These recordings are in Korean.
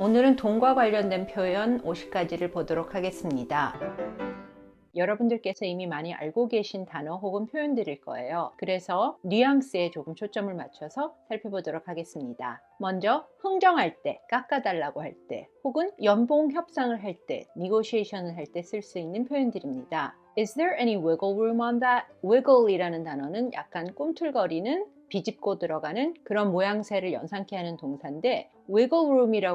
오늘은 돈과 관련된 표현 50가지를 보도록 하겠습니다. 여러분들께서 이미 많이 알고 계신 단어 혹은 표현들일 거예요. 그래서 뉘앙스에 조금 초점을 맞춰서 살펴보도록 하겠습니다. 먼저 흥정할 때, 깎아달라고 할 때, 혹은 연봉 협상을 할 때, 니고시에이션을 할 때 쓸 수 있는 표현들입니다. Is there any wiggle room on that? wiggle이라는 단어는 약간 꿈틀거리는 비집고 들어가는 그런 모양새를 연상케 하는 동사인데 wiggle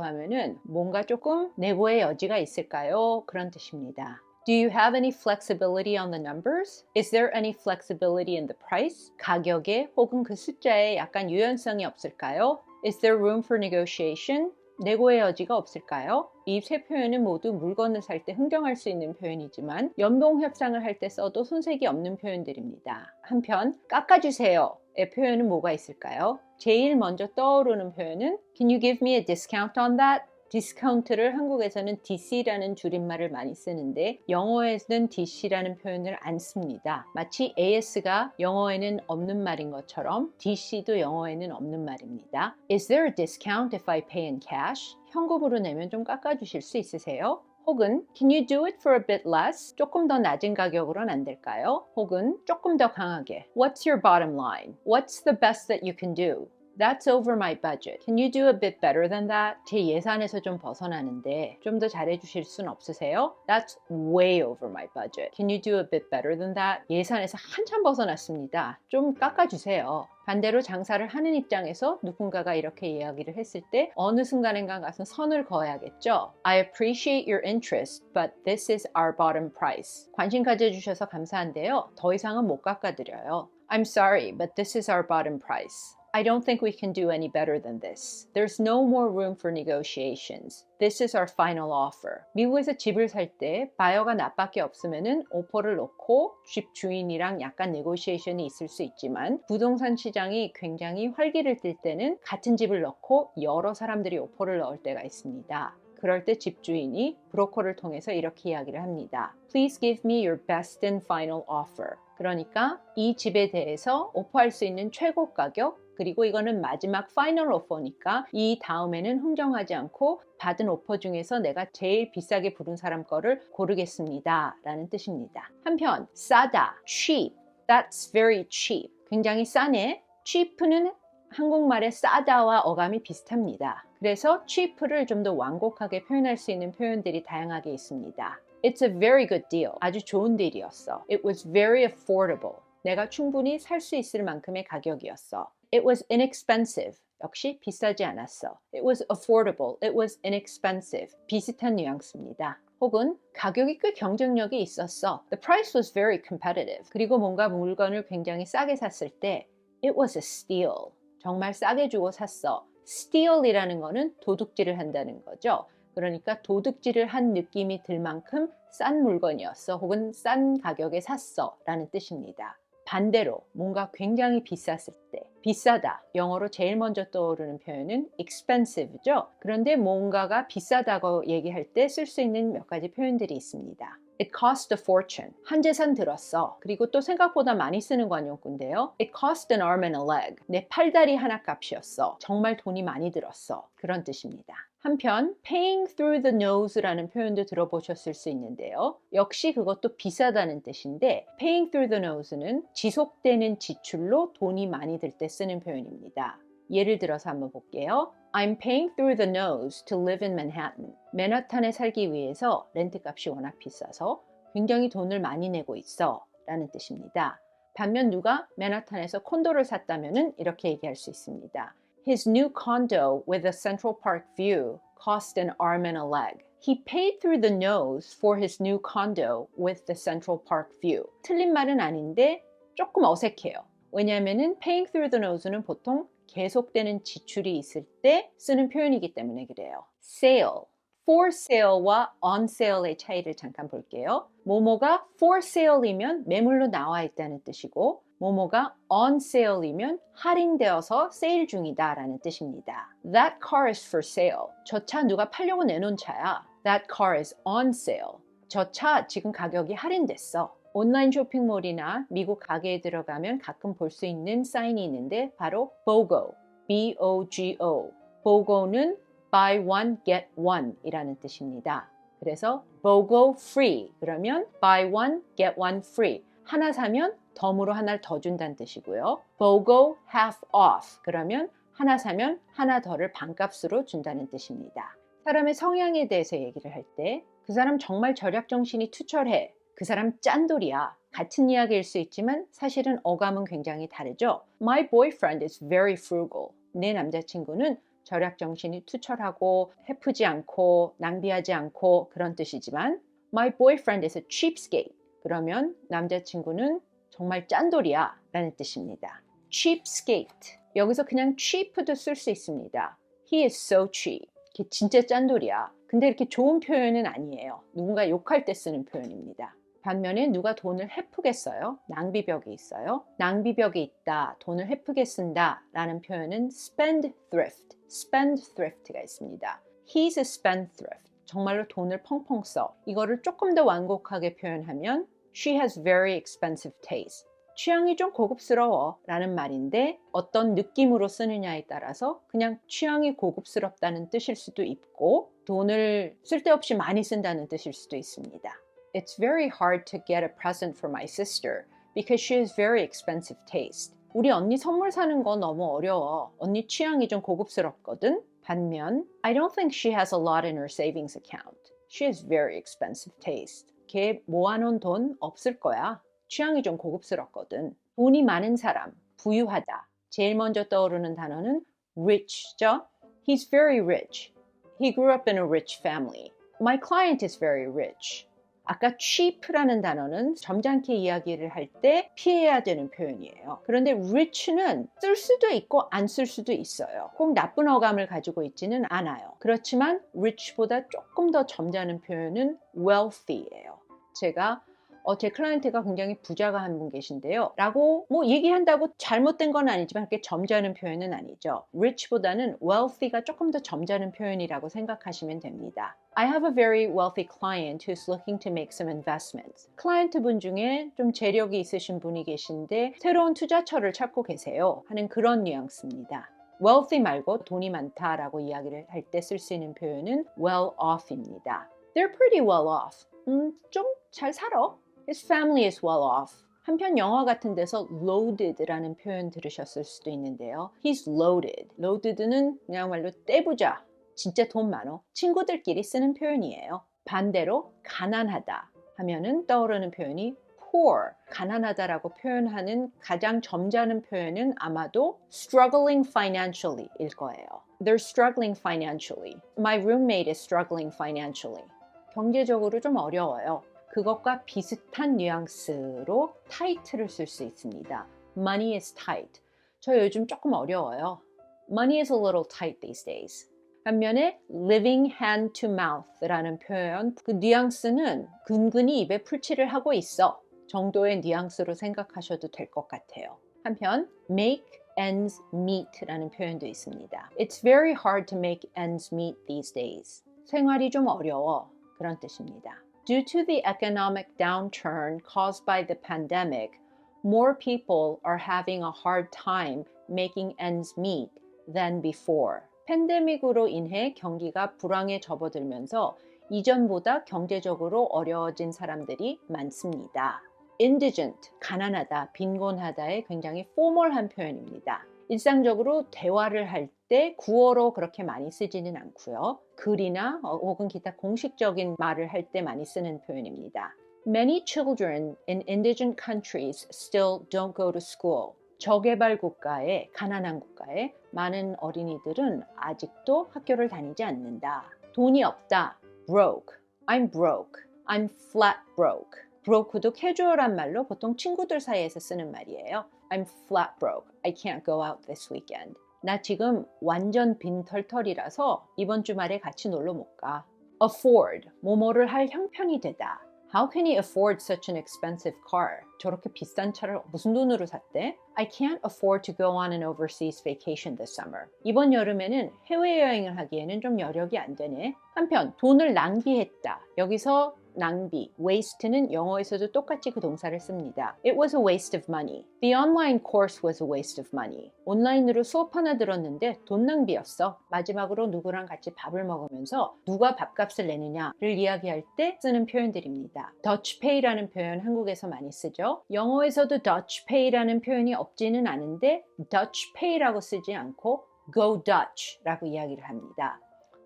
하면은 뭔가 조금 내고의 여지가 있을까요? 그런 뜻입니다. Do you have any flexibility on the numbers? Is there any flexibility in the price? 가격에 혹은 그 숫자에 약간 유연성이 없을까요? Is there room for negotiation? 내고의 여지가 없을까요? 이 세 표현은 모두 물건을 살 때 흥정할 수 있는 표현이지만 연봉 협상을 할 때 써도 손색이 없는 표현들입니다. 한편 깎아주세요의 표현은 뭐가 있을까요? 제일 먼저 떠오르는 표현은 Can you give me a discount on that? 디스카운트를 한국에서는 DC라는 줄임말을 많이 쓰는데 영어에서는 DC라는 표현을 안 씁니다. 마치 AS가 영어에는 없는 말인 것처럼 DC도 영어에는 없는 말입니다. Is there a discount if I pay in cash? 현금으로 내면 좀 깎아주실 수 있으세요? 혹은 Can you do it for a bit less? 조금 더 낮은 가격으로는 안 될까요? 혹은 조금 더 강하게 What's your bottom line? What's the best that you can do? That's over my budget. Can you do a bit better than that? 제 예산에서 좀 벗어나는데 좀 더 잘해주실 순 없으세요? That's way over my budget. Can you do a bit better than that? 예산에서 한참 벗어났습니다. 좀 깎아주세요. 반대로 장사를 하는 입장에서 누군가가 이렇게 이야기를 했을 때 어느 순간인가 가서 선을 그어야겠죠. I appreciate your interest, but this is our bottom price. 관심 가져주셔서 감사한데요. 더 이상은 못 깎아드려요. I'm sorry, but this is our bottom price. I don't think we can do any better than this. There's no more room for negotiations. This is our final offer. 미국에서 집을 살 때 바이어가 나밖에 없으면은 오퍼를 넣고 집 주인이랑 약간 네고시에이션이 있을 수 있지만 부동산 시장이 굉장히 활기를 띨 때는 같은 집을 넣고 여러 사람들이 오퍼를 넣을 때가 있습니다. 그럴 때 집주인이 브로커를 통해서 이렇게 이야기를 합니다. Please give me your best and final offer. 그러니까 이 집에 대해서 오퍼할 수 있는 최고 가격 그리고 이거는 마지막 파이널 오퍼니까 이 다음에는 흥정하지 않고 받은 오퍼 중에서 내가 제일 비싸게 부른 사람 거를 고르겠습니다. 라는 뜻입니다. 한편 싸다, cheap, that's very cheap. 굉장히 싸네. cheap는 한국말의 싸다와 어감이 비슷합니다. 그래서 cheap를 좀 더 완곡하게 표현할 수 있는 표현들이 다양하게 있습니다. It's a very good deal. 아주 좋은 딜이었어. It was very affordable. 내가 충분히 살 수 있을 만큼의 가격이었어. It was inexpensive. 역시 비싸지 않았어. It was affordable. It was inexpensive. 비슷한 뉘앙스입니다. 혹은 가격이 꽤 경쟁력이 있었어. The price was very competitive. 그리고 뭔가 물건을 굉장히 싸게 샀을 때 It was a steal. 정말 싸게 주고 샀어. steal이라는 거는 도둑질을 한다는 거죠. 그러니까 도둑질을 한 느낌이 들 만큼 싼 물건이었어. 혹은 싼 가격에 샀어. 라는 뜻입니다. 반대로 뭔가 굉장히 비쌌을 때 비싸다 영어로 제일 먼저 떠오르는 표현은 expensive죠. 그런데 뭔가가 비싸다고 얘기할 때 쓸 수 있는 몇 가지 표현들이 있습니다. It cost a fortune. 한 재산 들었어. 그리고 또 생각보다 많이 쓰는 관용구인데요. It cost an arm and a leg. 내 팔다리 하나 값이었어. 정말 돈이 많이 들었어. 그런 뜻입니다. 한편 paying through the nose라는 표현도 들어보셨을 수 있는데요. 역시 그것도 비싸다는 뜻인데 paying through the nose는 지속되는 지출로 돈이 많이 들 때 쓰는 표현입니다. 예를 들어서 한번 볼게요. I'm paying through the nose to live in Manhattan. 맨하탄에 살기 위해서 렌트 값이 워낙 비싸서 굉장히 돈을 많이 내고 있어 라는 뜻입니다. 반면 누가 맨하탄에서 콘도를 샀다면 이렇게 얘기할 수 있습니다. His new condo with a Central Park view cost an arm and a leg. He paid through the nose for his new condo with the Central Park view. 틀린 말은 아닌데 조금 어색해요. 왜냐하면 paying through the nose는 보통 계속되는 지출이 있을 때 쓰는 표현이기 때문에 그래요. sale, for sale와 on sale의 차이를 잠깐 볼게요. 모모가 for sale이면 매물로 나와 있다는 뜻이고 모모가 on sale이면 할인되어서 세일 중이다 라는 뜻입니다. That car is for sale. 저 차 누가 팔려고 내놓은 차야. That car is on sale. 저 차 지금 가격이 할인됐어. 온라인 쇼핑몰이나 미국 가게에 들어가면 가끔 볼 수 있는 사인이 있는데 바로 BOGO, B-O-G-O. BOGO는 buy one get one 이라는 뜻입니다. 그래서 BOGO free 그러면 buy one get one free 하나 사면 덤으로 하나를 더 준다는 뜻이고요. BOGO half off 그러면 하나 사면 하나 더를 반값으로 준다는 뜻입니다. 사람의 성향에 대해서 얘기를 할 때 그 사람 정말 절약 정신이 투철해. 그 사람 짠돌이야. 같은 이야기일 수 있지만 사실은 어감은 굉장히 다르죠. My boyfriend is very frugal. 내 남자친구는 절약 정신이 투철하고 헤프지 않고 낭비하지 않고 그런 뜻이지만 My boyfriend is a cheapskate. 그러면 남자친구는 정말 짠돌이야 라는 뜻입니다. cheapskate. 여기서 그냥 cheap도 쓸 수 있습니다. He is so cheap. 걔 진짜 짠돌이야. 근데 이렇게 좋은 표현은 아니에요. 누군가 욕할 때 쓰는 표현입니다. 반면에 누가 돈을 헤프게 써요? 낭비벽이 있어요. 낭비벽이 있다, 돈을 헤프게 쓴다 라는 표현은 spendthrift, spendthrift가 있습니다. He's a spendthrift. 정말로 돈을 펑펑 써. 이거를 조금 더 완곡하게 표현하면 She has very expensive taste. 취향이 좀 고급스러워 라는 말인데 어떤 느낌으로 쓰느냐에 따라서 그냥 취향이 고급스럽다는 뜻일 수도 있고 돈을 쓸데없이 많이 쓴다는 뜻일 수도 있습니다. It's very hard to get a present for my sister because she has very expensive taste. 우리 언니 선물 사는 거 너무 어려워. 언니 취향이 좀 고급스럽거든. 반면 I don't think she has a lot in her savings account. She has very expensive taste. 걔 모아놓은 돈 없을 거야. 취향이 좀 고급스럽거든. 돈이 많은 사람, 부유하다. 제일 먼저 떠오르는 단어는 rich죠. He's very rich. He grew up in a rich family. My client is very rich. 아까 cheap라는 단어는 점잖게 이야기를 할 때 피해야 되는 표현이에요. 그런데 rich는 쓸 수도 있고 안 쓸 수도 있어요. 꼭 나쁜 어감을 가지고 있지는 않아요. 그렇지만 rich보다 조금 더 점잖은 표현은 wealthy예요. 제가 어, 제 클라이언트가 굉장히 부자가 한 분 계신데요. 라고 뭐 얘기한다고 잘못된 건 아니지만 그렇게 점잖은 표현은 아니죠. rich보다는 wealthy가 조금 더 점잖은 표현이라고 생각하시면 됩니다. I have a very wealthy client who's looking to make some investments. 클라이언트 분 중에 좀 재력이 있으신 분이 계신데 새로운 투자처를 찾고 계세요. 하는 그런 뉘앙스입니다. wealthy 말고 돈이 많다라고 이야기를 할 때 쓸 수 있는 표현은 well off입니다. They're pretty well off. 음, 좀 잘 살아. His family is well off. 한편 영화 같은 데서 loaded라는 표현 들으셨을 수도 있는데요. He's loaded. loaded는 그냥말로 떼부자. 진짜 돈 많어. 친구들끼리 쓰는 표현이에요. 반대로 가난하다 하면은 떠오르는 표현이 poor, 가난하다라고 표현하는 가장 점잖은 표현은 아마도 struggling financially 일 거예요. They're struggling financially. My roommate is struggling financially. 경제적으로 좀 어려워요. 그것과 비슷한 뉘앙스로 tight를 쓸 수 있습니다. Money is tight. 저 요즘 조금 어려워요. Money is a little tight these days. 반면에 living hand to mouth라는 표현, 그 뉘앙스는 근근히 입에 풀칠을 하고 있어 정도의 뉘앙스로 생각하셔도 될 것 같아요. 한편 make ends meet라는 표현도 있습니다. It's very hard to make ends meet these days. 생활이 좀 어려워 그런 뜻입니다. Due to the economic downturn caused by the pandemic, more people are having a hard time making ends meet than before. 팬데믹으로 인해 경기가 불황에 접어들면서 이전보다 경제적으로 어려워진 사람들이 많습니다. indigent, 가난하다, 빈곤하다의 굉장히 포멀한 표현입니다. 일상적으로 대화를 할 때 구어로 그렇게 많이 쓰지는 않고요. 글이나 혹은 기타 공식적인 말을 할 때 많이 쓰는 표현입니다. Many children in indigent countries still don't go to school. 저개발 국가에, 가난한 국가에 많은 어린이들은 아직도 학교를 다니지 않는다. 돈이 없다. broke. I'm broke. I'm flat broke. broke도 캐주얼한 말로 보통 친구들 사이에서 쓰는 말이에요. I'm flat broke. I can't go out this weekend. 나 지금 완전 빈털털이라서 이번 주말에 같이 놀러 못 가. afford. 뭐뭐를 할 형편이 되다. How can he afford such an expensive car? 저렇게 비싼 차를 무슨 돈으로 샀대? I can't afford to go on an overseas vacation this summer. 이번 여름에는 해외여행을 하기에는 좀 여력이 안 되네. 한편 돈을 낭비했다. 여기서 낭비. waste는 영어에서도 똑같이 그 동사를 씁니다. It was a waste of money. The online course was a waste of money. 온라인으로 수업 하나 들었는데 돈 낭비였어. 마지막으로 누구랑 같이 밥을 먹으면서 누가 밥값을 내느냐를 이야기할 때 쓰는 표현들입니다. Dutch pay라는 표현 한국에서 많이 쓰죠. 영어에서도 Dutch pay라는 표현이 없지는 않은데 Dutch pay라고 쓰지 않고 go Dutch라고 이야기를 합니다.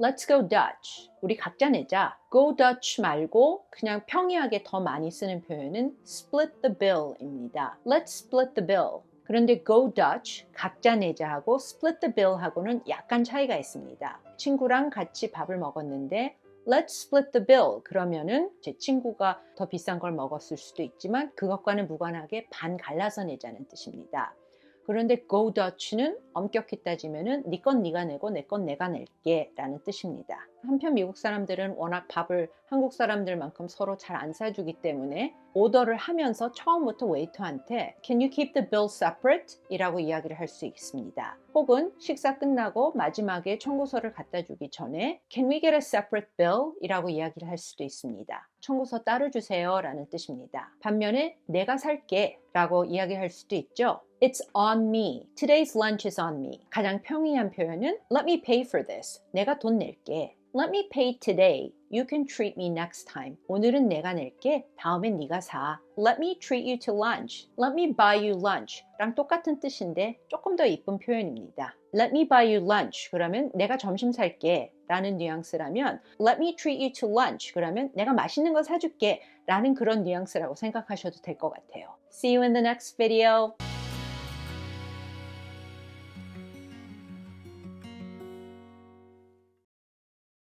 Let's go Dutch. 우리 각자 내자. Go Dutch 말고 그냥 평이하게 더 많이 쓰는 표현은 split the bill입니다. Let's split the bill. 그런데 go Dutch, 각자 내자 하고 split the bill 하고는 약간 차이가 있습니다. 친구랑 같이 밥을 먹었는데 Let's split the bill. 그러면은 제 친구가 더 비싼 걸 먹었을 수도 있지만 그것과는 무관하게 반 갈라서 내자는 뜻입니다. 그런데 go Dutch는 엄격히 따지면은 네 건 네가 내고 내 건 내가 낼게 라는 뜻입니다. 한편 미국 사람들은 워낙 밥을 한국 사람들만큼 서로 잘 안 사주기 때문에 오더를 하면서 처음부터 웨이터한테 Can you keep the bill separate? 이라고 이야기를 할 수 있습니다. 혹은 식사 끝나고 마지막에 청구서를 갖다 주기 전에 Can we get a separate bill? 이라고 이야기를 할 수도 있습니다. 청구서 따로 주세요 라는 뜻입니다. 반면에 내가 살게 라고 이야기할 수도 있죠. It's on me. Today's lunch is on me. 가장 평이한 표현은 Let me pay for this. 내가 돈 낼게. Let me pay today. You can treat me next time. 오늘은 내가 낼게. 다음엔 네가 사. Let me treat you to lunch. Let me buy you lunch. 랑 똑같은 뜻인데 조금 더 이쁜 표현입니다. Let me buy you lunch. 그러면 내가 점심 살게. 라는 뉘앙스라면 Let me treat you to lunch. 그러면 내가 맛있는 거 사줄게. 라는 그런 뉘앙스라고 생각하셔도 될 것 같아요. See you in the next video.